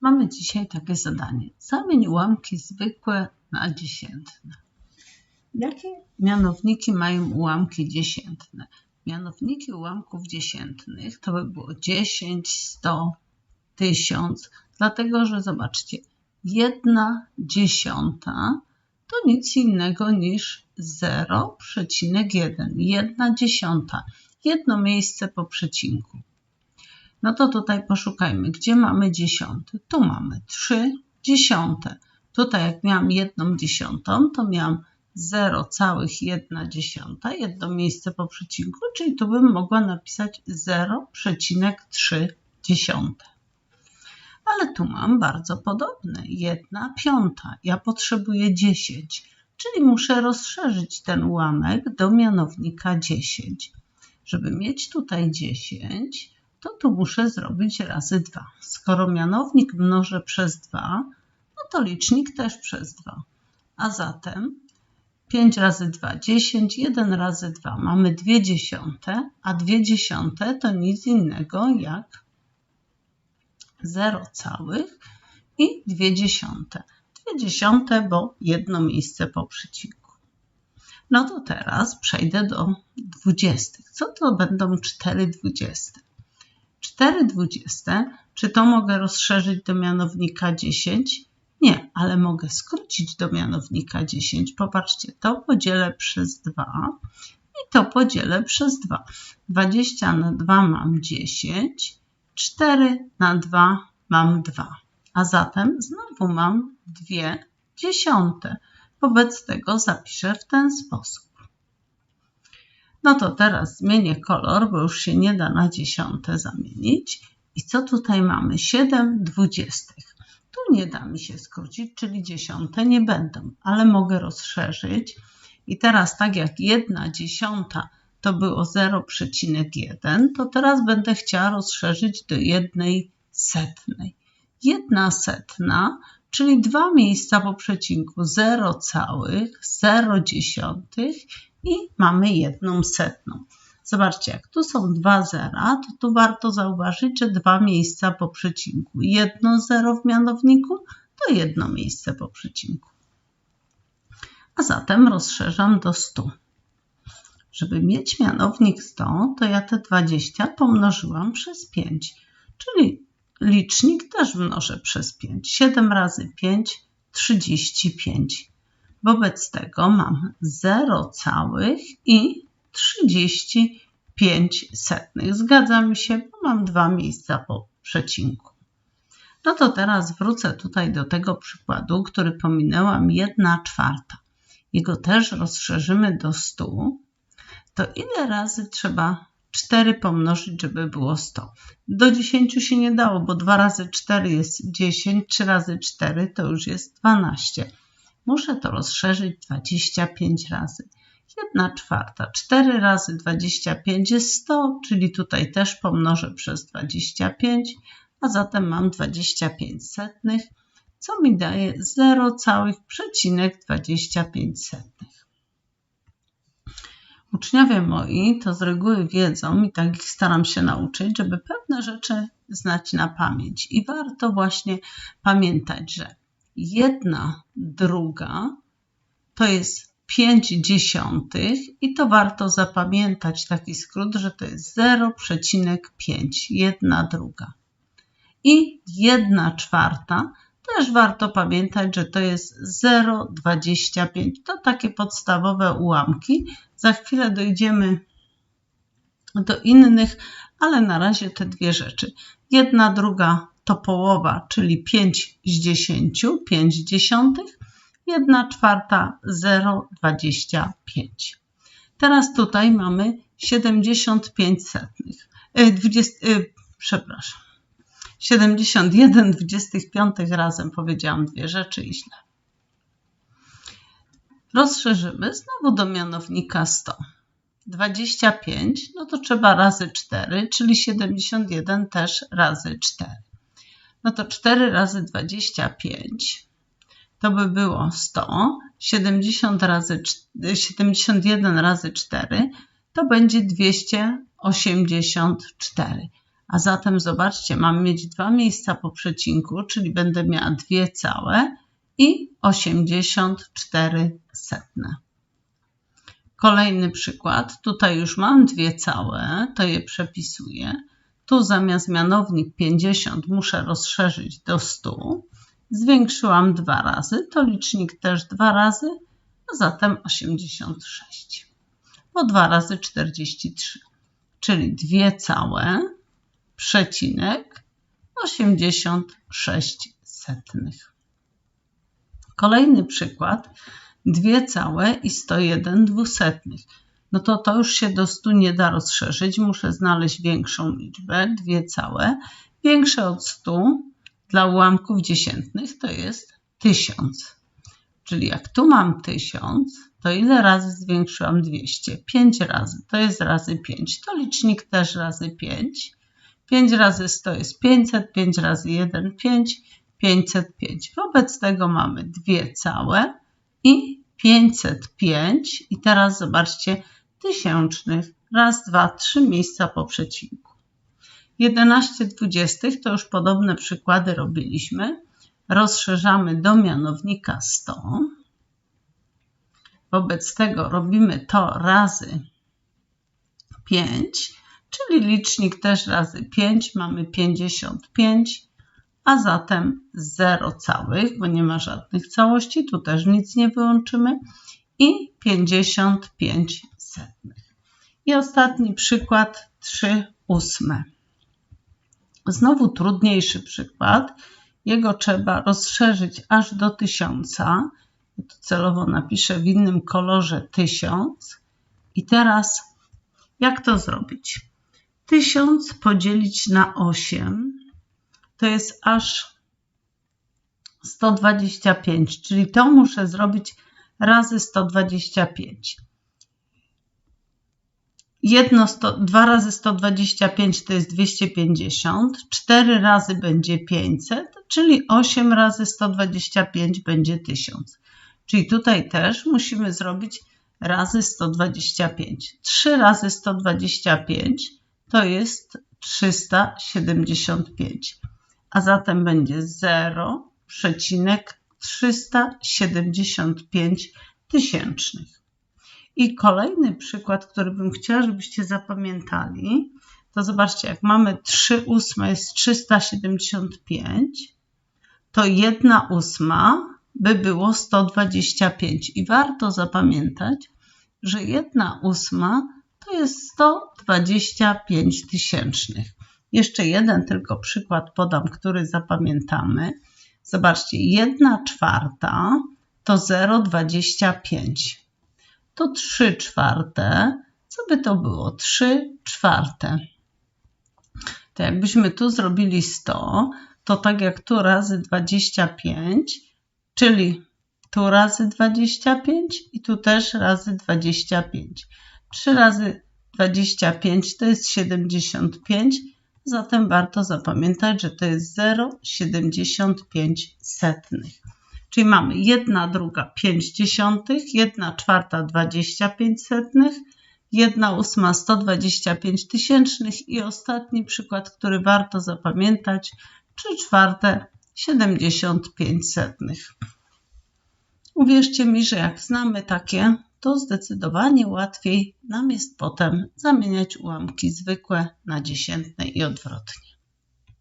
Mamy dzisiaj takie zadanie. Zamień ułamki zwykłe na dziesiętne. Jakie mianowniki mają ułamki dziesiętne? Mianowniki ułamków dziesiętnych to by było 10, 100, 1000, dlatego że zobaczcie, jedna dziesiąta to nic innego niż 0,1. Jedna dziesiąta. Jedno miejsce po przecinku. No to tutaj poszukajmy, gdzie mamy dziesiąty. Tu mamy trzy dziesiąte. Tutaj jak miałam jedną dziesiątą, to miałam 0,1 dziesiąta, jedno miejsce po przecinku, czyli tu bym mogła napisać 0,3 dziesiąte. Ale tu mam bardzo podobne, 1 piąta. Ja potrzebuję 10, czyli muszę rozszerzyć ten ułamek do mianownika 10. Żeby mieć tutaj 10, to tu muszę zrobić razy 2. Skoro mianownik mnożę przez 2, no to licznik też przez 2. A zatem 5 razy 2, 10, 1 razy 2 mamy 2 dziesiąte, a 2 dziesiąte to nic innego jak 0 całych i 2 dziesiąte. 2 dziesiąte, bo jedno miejsce po przecinku. No to teraz przejdę do dwudziestych. Co to będą 4 dwudzieste? 4 dwudzieste, czy to mogę rozszerzyć do mianownika 10? Nie, ale mogę skrócić do mianownika 10. Popatrzcie, to podzielę przez 2 i to podzielę przez 2. 20 na 2 mam 10, 4 na 2 mam 2. A zatem znowu mam 2 dziesiąte. Wobec tego zapiszę w ten sposób. No to teraz zmienię kolor, bo już się nie da na dziesiąte zamienić. I co tutaj mamy? 7 dwudziestych. Tu nie da mi się skrócić, czyli dziesiąte nie będą, ale mogę rozszerzyć. I teraz tak jak jedna dziesiąta to było 0,1, to teraz będę chciała rozszerzyć do jednej setnej. Jedna setna, czyli dwa miejsca po przecinku 0 całych, 0 dziesiątych i mamy jedną setną. Zobaczcie, jak tu są dwa zera, to tu warto zauważyć, że dwa miejsca po przecinku. Jedno zero w mianowniku to jedno miejsce po przecinku. A zatem rozszerzam do 100. Żeby mieć mianownik 100, to ja te 20 pomnożyłam przez 5, czyli licznik też mnożę przez 5. 7 razy 5, 35. Wobec tego mam 0 całych i 35 setnych. Zgadza mi się, bo mam dwa miejsca po przecinku. No to teraz wrócę tutaj do tego przykładu, który pominęłam 1 czwarta. Jego też rozszerzymy do 100. To ile razy trzeba 4 pomnożyć, żeby było 100? Do 10 się nie dało, bo 2 razy 4 jest 10, 3 razy 4 to już jest 12. Muszę to rozszerzyć 25 razy. 1 czwarta. 4 razy 25 jest 100, czyli tutaj też pomnożę przez 25, a zatem mam 25 setnych, co mi daje 0,25 setnych. Uczniowie moi to z reguły wiedzą i tak ich staram się nauczyć, żeby pewne rzeczy znać na pamięć. I warto właśnie pamiętać, że jedna druga to jest 5 dziesiątych i to warto zapamiętać taki skrót, że to jest 0,5, jedna druga. I jedna czwarta też warto pamiętać, że to jest 0,25. To takie podstawowe ułamki. Za chwilę dojdziemy do innych, ale na razie te dwie rzeczy. Jedna druga to połowa, czyli 5 z 10, 5 dziesiątych, 1 czwarta 0,25. Teraz tutaj mamy 75 setnych, 20, e, przepraszam, 71 25 razem powiedziałam dwie rzeczy i źle. Rozszerzymy znowu do mianownika 100. 25, no to trzeba razy 4, czyli 71 też razy 4 no to 4 razy 25 to by było 100, 70 razy, 71 razy 4 to będzie 284. A zatem zobaczcie, mam mieć dwa miejsca po przecinku, czyli będę miała dwie całe i 84 setne. Kolejny przykład. Tutaj już mam dwie całe, to je przepisuję. Tu zamiast mianownik 50 muszę rozszerzyć do 100. Zwiększyłam dwa razy, to licznik też dwa razy, a zatem 86. Po 2 razy 43, czyli dwie całe, przecinek 86 setnych. Kolejny przykład, dwie całe i 101 dwusetnych. No to to już się do 100 nie da rozszerzyć, muszę znaleźć większą liczbę, dwie całe. Większe od 100 dla ułamków dziesiętnych to jest 1000. Czyli jak tu mam 1000, to ile razy zwiększyłam 200? 5 razy, to jest razy 5. To licznik też razy 5. 5 razy 100 jest 500, 5 razy 1, 5, 505. Wobec tego mamy dwie całe i 505. I teraz zobaczcie, tysięcznych. Raz, dwa, trzy miejsca po przecinku. 11 dwudziestych to już podobne przykłady robiliśmy. Rozszerzamy do mianownika 100. Wobec tego robimy to razy 5, czyli licznik też razy 5, mamy 55, a zatem 0 całych, bo nie ma żadnych całości, tu też nic nie wyłączymy i 55 setnych. I ostatni przykład 3 ósme. Znowu trudniejszy przykład. Jego trzeba rozszerzyć aż do tysiąca. Ja tu celowo napiszę w innym kolorze tysiąc. I teraz jak to zrobić? Tysiąc podzielić na 8 to jest aż 125, czyli to muszę zrobić razy 125. Jedno 100, 2 razy 125 to jest 250, 4 razy będzie 500, czyli 8 razy 125 będzie 1000. Czyli tutaj też musimy zrobić razy 125. 3 razy 125 to jest 375, a zatem będzie 0,375 tysięcznych. I kolejny przykład, który bym chciała, żebyście zapamiętali, to zobaczcie, jak mamy 3 ósme jest 375, to 1 ósma by było 125. I warto zapamiętać, że 1 ósma to jest 125 tysięcznych. Jeszcze jeden tylko przykład podam, który zapamiętamy. Zobaczcie, 1 czwarta to 0,25 to 3 czwarte. Co by to było? 3 czwarte. To jakbyśmy tu zrobili 100, to tak jak tu razy 25, czyli tu razy 25 i tu też razy 25. 3 razy 25 to jest 75, zatem warto zapamiętać, że to jest 0,75 setnych. Czyli mamy 1 druga 5 dziesiątych, 1 czwarta 25 setnych, 1 ósma 125 tysięcznych i ostatni przykład, który warto zapamiętać, 3 czwarte 75 setnych. Uwierzcie mi, że jak znamy takie, to zdecydowanie łatwiej nam jest potem zamieniać ułamki zwykłe na dziesiętne i odwrotnie.